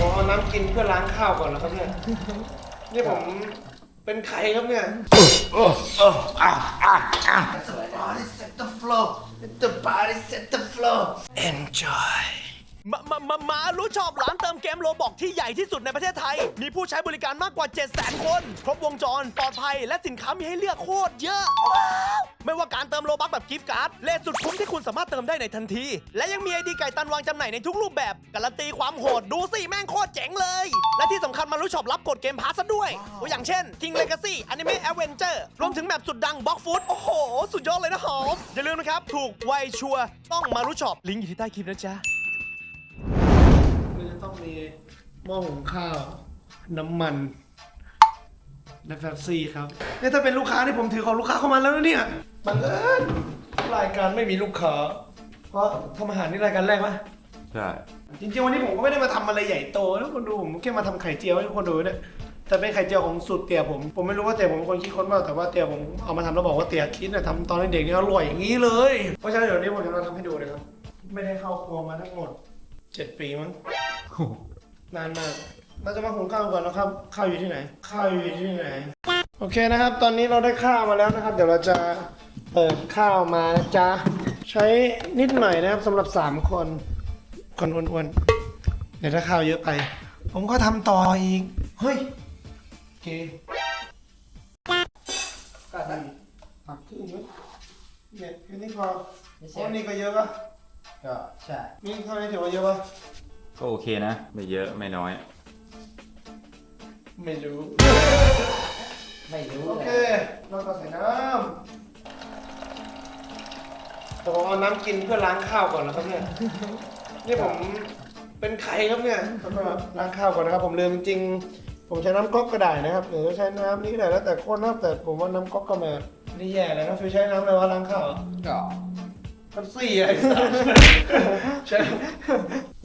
ผมเอาน้ำกินเพื่อล้างข้าวก่อนแล้วครับเนี่ยนี่ผมเป็นใครครับเนี่ย Body set the flow Let the body set the flow Enjoy มามารู้ชอบร้านเติมเกมโลบอกที่ใหญ่ที่สุดในประเทศไทย มีผู้ใช้บริการมากกว่า 7 0 0 0 0 0คน ครบวงจร ปลอดภัย และสินค้ามีให้เลือกโคตรเยอะ ไม่ว่าการเติมโลบัคแบบกิฟต์การ์ดเลทสุดคุ้มที่คุณสามารถเติมได้ในทันที และยังมีไอดีไก่ตันวางจำหน่ายในทุกรูปแบบ การันตีความโหดดูสิแม่งโคตรเจ๋งเลย และที่สำคัญมารู้ชอบรับกดเกมพาสซะด้วยตัวอย่างเช่น King Legacy Anime Adventure รวมถึงแมปสุดดังบล็อกฟุตโอ้โห สุดยอดเลยนะหอมอย่าลืมนะครับถูกไวชัวต้องมารู้ชอบลิงก์อยู่ที่ใต้คลิปนะจ๊ะ ต้องมีหม้อหุงข้าว น้ำมัน และแฟบซี่ครับเนี่ยถ้าเป็นลูกค้าที่ผมถือของลูกค้าเข้ามาแล้วนะเนี่ยบังเอิญรายการไม่มีลูกค้า เพราะทำอาหารนี่รายการแรกปะใช่ จริงๆวันนี้ผมก็ไม่ได้มาทำอะไรใหญ่โตนะคนดูผมแค่มาทำไข่เจียวให้คนดูเนี่ยแต่เป็นไข่เจียวของสูตรเตี๋ยผม ผมไม่รู้ว่าเตี๋ยผมเป็นคนคิดค้นมาแต่ว่าเตี๋ยผมเอามาทำแล้วบอกว่าเตี๋ยคิดเนี่ยทำตอนเด็กๆเนี่ยอร่อยอย่างนี้เลย เพราะฉะนั้นเดี๋ยวนี้ผมจะมาทำให้ดูเลยครับ ไม่ได้เข้าครัวมาทั้งหมดเจ็ดปีมั้ง นานมากเราจะมาหุงข้าวก่อนนะครับ ข้าวอยู่ที่ไหน ข้าวอยู่ที่ไหน โอเคนะครับ ตอนนี้เราได้ข้าวมาแล้วนะครับ เดี๋ยวเราจะเปิดข้าวมานะจ๊ะใช้นิดหน่อยนะครับสำหรับ 3 คน คนอ้วนๆ เดี๋ยวถ้าข้าวเยอะไป ผมก็ทำต่ออีก เฮ้ย โอเคกัดนะผักครึ่งนิดเนี่ยแค่นี้พอไม่ใช่โอ้นี่ก็เยอะปะก็ใช่นี่เท่านี้ถือว่าเยอะปะ ก็โอเคนะ ไม่เยอะไม่น้อย ไม่รู้ ไม่รู้โอเลเคยเราก็ใส่น้ำแต่ผมเอาน้ำกินเพื่อล้างข้าวก่อนนะครับเนี่ย นี่ผมเป็นใครครับเนี่ยแล้วก็ล้างข้าวก่อนนะครับ ผมลืมจริงๆผมใช้น้ำก๊อกก็ได้นะครับหรือจะใช้น้ำนี้ก็ได้แล้วแต่คนนะครับแต่ผมว่าน้ำก๊อกก็มาไม่ได้แย่เลยนะฟิวใช้น้ำอะไรวะล้างข้าวอะก็ น้ำสี่อะไรสักใช่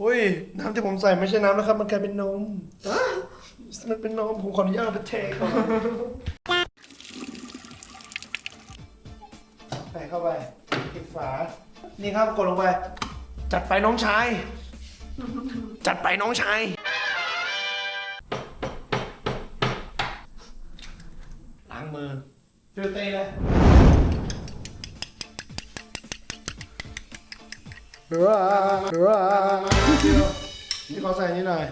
อุ้ยน้ำที่ผมใส่ไม่ใช่น้ำนะครับ มันกลายเป็นนมอะมันเป็นนมผมขออนุญาตเอาไปเทก่อนใส่เข้าไปปิดฝา นี่ครับกดลงไป จัดไปน้องชาย จัดไปน้องชาย ล้างมือเจอเตะเลย ว้าวว้าวนี่ขอใส่นิดหน่อย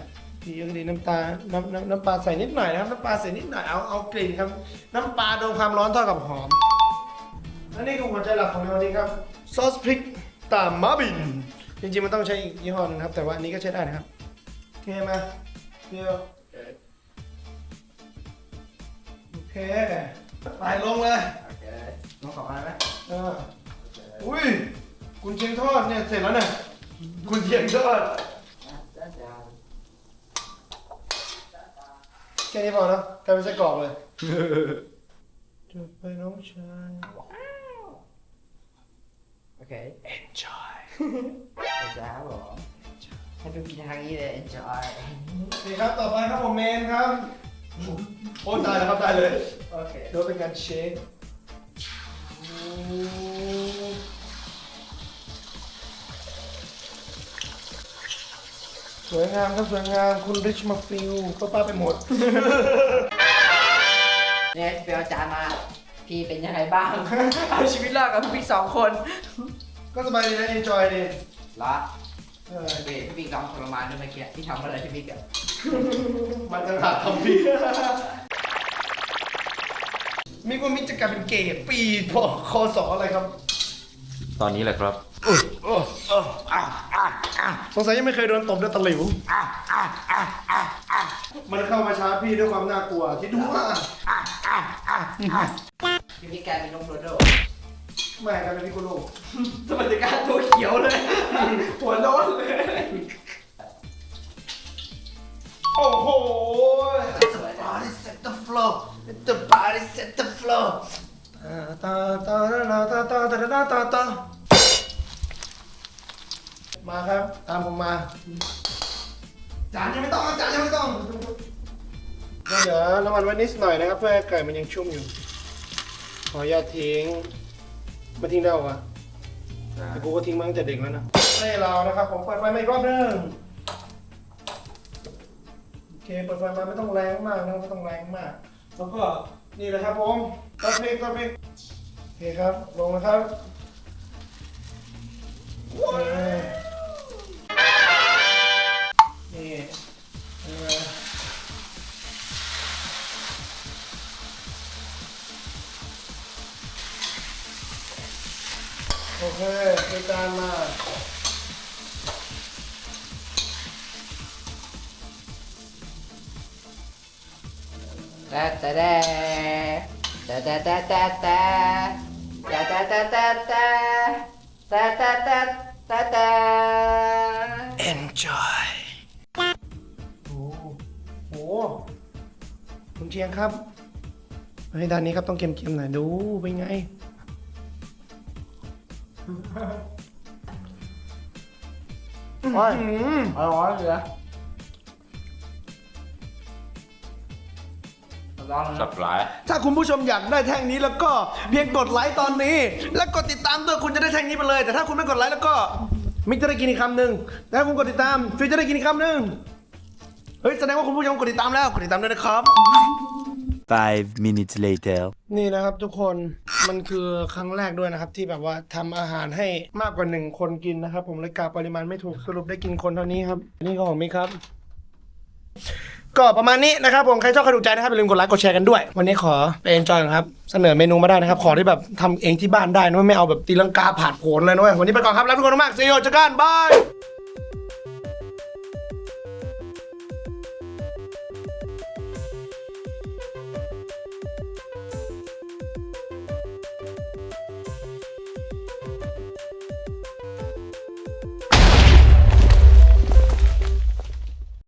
พี่ยังดีน้ำตา น้ำน้ำน้ำปลาใส่นิดหน่อยนะครับ น้ำปลาใส่นิดหน่อย เอา เอากลิ่นครับ น้ำปลาโดนความร้อนเท่ากับหอม และนี่คือหัวใจหลักของในวันนี้ครับ ซอสพริกตามมาบิน จริงๆ มันต้องใช้อีกยี่ห้อนึงครับ แต่ว่าอันนี้ก็ใช้ได้นะครับโอเคไหมเดียวโอเคไปลงเลย โอเคน้องขออะไรไหมเอออุ้ย กุนเชียงทอดเนี่ยเสร็จแล้วเนี่ยกุนเชียงทอดจ้าจ้าแค่นี้พอนะกลายเป็นไส้กรอกเลยจบไปน้องชายโอเค enjoy จ้าครับผมให้ดูกินทางนี้เลย enjoy นี่ครับต่อไปครับผมเมนครับโอ้ตายแล้วครับได้เลยโอเคเดี๋ยวเป็นการเชค สวยงามครับสวยงามคุณริชมาฟิลป้าป้าไปหมด เนี่ยไปเอาจานมา พี่เป็นยังไงบ้าง เอาชีวิตรอดกับพี่สองคนก็สบายดีนะ enjoy ดีละเออพี่พี่บิ๊กลองทรมานด้วยเมื่อกี้ที่ทำอะไรที่บิ๊กอะมันจะขาดทำพี่มีคนมิจะกลายเป็นเกย์ปีพอคอสออะไรครับ ตอนนี้แหละครับ สงสัยยังไม่เคยโดนตบด้วยตะหลิวมันเข้ามาชาร์จพี่ด้วยความน่ากลัวคิดดูว่าพี่บิ๊กกลายเป็นนมโดโดแม่กันเป็นพี่กุโลกสวัสดิการตัวเขียวเลย หัวโล้นเลย โอ้โหสวย body set the flow let the body set the flow ตาตาตาตาตาตาตาตาตา มาครับ ตามผมมา จานยังไม่ต้องจานยังไม่ต้องก็เดี๋ยวน้ำมันไว้นิดหน่อยนะครับ เพื่อให้ไก่มันยังชุ่มอยู่ ขออย่าตทิ้งไม่ทิ้งได้หรอวะแต่กูก็ทิ้งมาตั้งแต่เด็กแล้วนะให้เรานะครับ ผมเปิดไฟมาอีกรอบหนึงเคเปิดไฟมาไม่ต้องแรงมากนะไม่ต้องแรงมาก แล้วก็นี่เลยครับผมตัดเพลงตัดเพลงโอเคครับลงนะครับเออ โอเคไปจานมาแต่แต่แต่แต่แต่แต่แต่แต่แต่แต่แต่แต่แต่แต่แต่แต่แต่ enjoy โอ้โหคุณเชียงครับเฮ้ยด้านนี้ครับต้องเค็มๆหน่อยดูเป็นไง โอ้ยอืมอร่อยเหรอร้อนสันะบหลาย ถ้าคุณผู้ชมอยากได้แท่งนี้แล้วก็เพียงกดไลค์ตอนนี้ แล้วกดติดตามด้วยคุณจะได้แท่งนี้ไปเลย แต่ถ้าคุณไม่กดไลค์แล้วก็มิกจะได้กินอีกคำหนึ่งแต่ถ้าคุณกดติดตามฟิวจะได้กินอีกคำหนึ่งเฮ้ยแสดงว่าคุณผู้ชมกดติดตามแล้วกดติดตามด้วยนะครับ Five minutes later. นี่นะครับทุกคนมันคือครั้งแรกด้วยนะครับ ที่แบบว่าทำอาหารให้มากกว่าหนึ่งคนกินนะครับ ผมเลยกาปริมาณไม่ถูกสรุปได้กินคนเท่านี้ครับ นี่ก็ของมิกครับ ก็ประมาณนี้นะครับผมใครชอบใครถูกใจนะครับอย่าลืมกดไลค์กดแชร์กันด้วย วันนี้ขอไปเอนจอยครับ เสนอเมนูมาได้นะครับ ขอที่แบบทำเองที่บ้านได้นะไม่เอาแบบตีลังกาผ่านโผลเลยนะเว้ยวันนี้ไปก่อนครับแล้วทุกคนมากซีโอเจอกันบาย